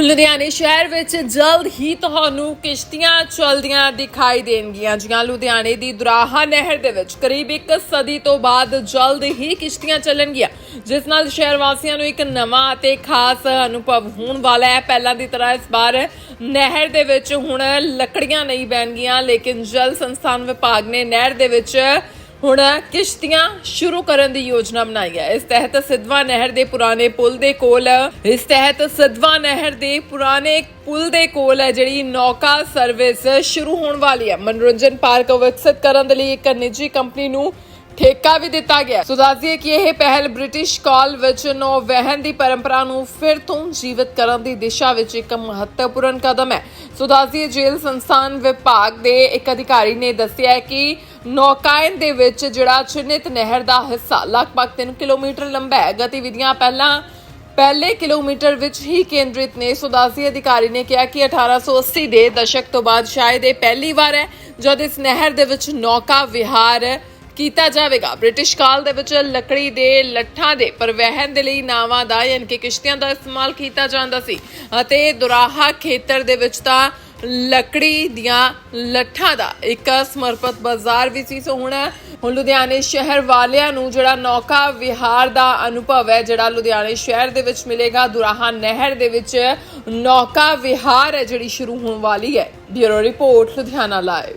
ਲੁਧਿਆਣੇ ਸ਼ਹਿਰ ਵਿੱਚ ਜਲਦ ਹੀ ਤੁਹਾਨੂੰ ਕਿਸ਼ਤੀਆਂ ਚਲਦੀਆਂ ਦਿਖਾਈ ਦੇਣਗੀਆਂ। ਜਿਹਾਂ ਲੁਧਿਆਣੇ ਦੀ ਦੁਰਾਹਾ ਨਹਿਰ ਦੇ ਵਿੱਚ ਕਰੀਬ ਇੱਕ ਸਦੀ ਤੋਂ ਬਾਅਦ ਜਲਦ ਹੀ ਕਿਸ਼ਤੀਆਂ ਚੱਲਣਗੀਆਂ। ਜਿਸ ਨਾਲ ਸ਼ਹਿਰ ਵਾਸੀਆਂ ਨੂੰ ਇੱਕ ਨਵਾਂ ਅਤੇ ਖਾਸ ਅਨੁਭਵ ਹੋਣ ਵਾਲਾ ਹੈ। ਪਹਿਲਾਂ ਦੀ ਤਰ੍ਹਾਂ ਇਸ ਵਾਰ ਨਹਿਰ ਦੇ ਵਿੱਚ ਹੁਣ ਲੱਕੜੀਆਂ ਨਹੀਂ ਬੈਣਗੀਆਂ ਲੇਕਿਨ ਜਲ ਸੰਸਥਾਨ ਵਿਭਾਗ ਨੇ ਨਹਿਰ ਦੇ ਵਿੱਚ ਹੁਣ ਕਿਸ਼ਤੀਆਂ ਸ਼ੁਰੂ ਕਰਨ ਦੀ ਯੋਜਨਾ ਬਣਾਈ ਹੈ। ਇਸ ਤਹਿਤ ਸਿੱਧਵਾ ਨਹਿਰ ਦੇ ਪੁਰਾਣੇ ਪੁਲ ਦੇ ਕੋਲ, ਇਸ ਤਹਿਤ ਸਿੱਧਵਾ ਨਹਿਰ ਦੇ ਪੁਰਾਣੇ ਪੁਲ ਦੇ ਕੋਲ ਹੈ ਜਿਹੜੀ ਨੌਕਾ ਸਰਵਿਸ ਸ਼ੁਰੂ ਹੋਣ ਵਾਲੀ ਹੈ। ਮਨੋਰੰਜਨ ਪਾਰਕ ਵਿਕਸਿਤ ਕਰਨ ਦੇ ਲਈ ਇੱਕ ਨਿੱਜੀ ਕੰਪਨੀ ਨੂੰ ਠੇਕਾ ਵੀ ਦਿੱਤਾ ਗਿਆ ਸੋ ਦੱਸਦੀਏ ਕਿ ਇਹ ਪਹਿਲ ਬ੍ਰਿਟਿਸ਼ ਕਾਲ ਵਿੱਚ ਨੌ ਵਹਿਣ ਦੀ ਪਰੰਪਰਾ ਨੂੰ ਫਿਰ ਤੋਂ ਜੀਵਤ ਕਰਨ ਦੀ ਦਿਸ਼ਾ ਵਿੱਚ ਇੱਕ ਮਹੱਤਵਪੂਰਨ ਕਦਮ ਹੈ। ਸੋ ਦੱਸਦੀਏ ਜੇਲ੍ਹ ਸੰਸਥਾਨ ਵਿਭਾਗ ਦੇ ਇੱਕ ਅਧਿਕਾਰੀ ਨੇ ਦੱਸਿਆ ਕਿ ਨੌਕਾਇਨ ਦੇ ਵਿੱਚ ਜਿਹੜਾ ਚਿੰਨਿਤ ਨਹਿਰ ਦਾ ਹਿੱਸਾ ਲਗਭਗ 3 ਕਿਲੋਮੀਟਰ ਲੰਬਾ ਹੈ। ਗਤੀਵਿਧੀਆਂ ਪਹਿਲਾਂ ਪਹਿਲੇ ਕਿਲੋਮੀਟਰ ਵਿੱਚ ਹੀ ਕੇਂਦਰਿਤ ਨੇ। ਸੁਦਾਸੀ ਅਧਿਕਾਰੀ ਨੇ ਕਿਹਾ ਕਿ 1880 ਦੇ ਦਸ਼ਕ ਤੋਂ ਬਾਅਦ ਸ਼ਾਇਦ ਇਹ ਪਹਿਲੀ ਵਾਰ ਹੈ, ਜਦ ਇਸ ਨਹਿਰ ਦੇ ਵਿੱਚ ਨੌਕਾ ਵਿਹਾਰ ਕੀਤਾ ਜਾਵੇਗਾ। ਬ੍ਰਿਟਿਸ਼ ਕਾਲ ਦੇ ਵਿੱਚ ਲੱਕੜੀ ਦੇ ਲੱਠਾਂ ਦੇ ਪਰਿਵਹਿਨ ਦੇ ਲਈ ਨਾਵਾਂ ਦਾ ਯਾਨੀ ਕਿ ਕਿਸ਼ਤੀਆਂ ਦਾ ਇਸਤੇਮਾਲ ਕੀਤਾ ਜਾਂਦਾ ਸੀ ਅਤੇ ਦੁਰਾਹਾ ਖੇਤਰ ਦੇ ਵਿੱਚ ਤਾਂ ਲੱਕੜੀ ਦੀਆਂ ਲੱਠਾਂ ਦਾ ਇੱਕ ਸਮਰਪਿਤ ਬਾਜ਼ਾਰ ਵੀ ਸੀ। ਸੋ ਹੁਣ ਹੁਣ ਲੁਧਿਆਣੇ ਸ਼ਹਿਰ ਵਾਲਿਆਂ ਨੂੰ ਜਿਹੜਾ ਨੌਕਾ ਵਿਹਾਰ ਦਾ ਅਨੁਭਵ ਹੈ, ਜਿਹੜਾ ਲੁਧਿਆਣੇ ਸ਼ਹਿਰ ਦੇ ਵਿੱਚ ਮਿਲੇਗਾ, ਦੁਰਾਹਾ ਨਹਿਰ ਦੇ ਵਿੱਚ ਨੌਕਾ ਵਿਹਾਰ ਹੈ, ਜਿਹੜੀ ਸ਼ੁਰੂ ਹੋਣ ਵਾਲੀ ਹੈ। Bureau report Ludhiana live.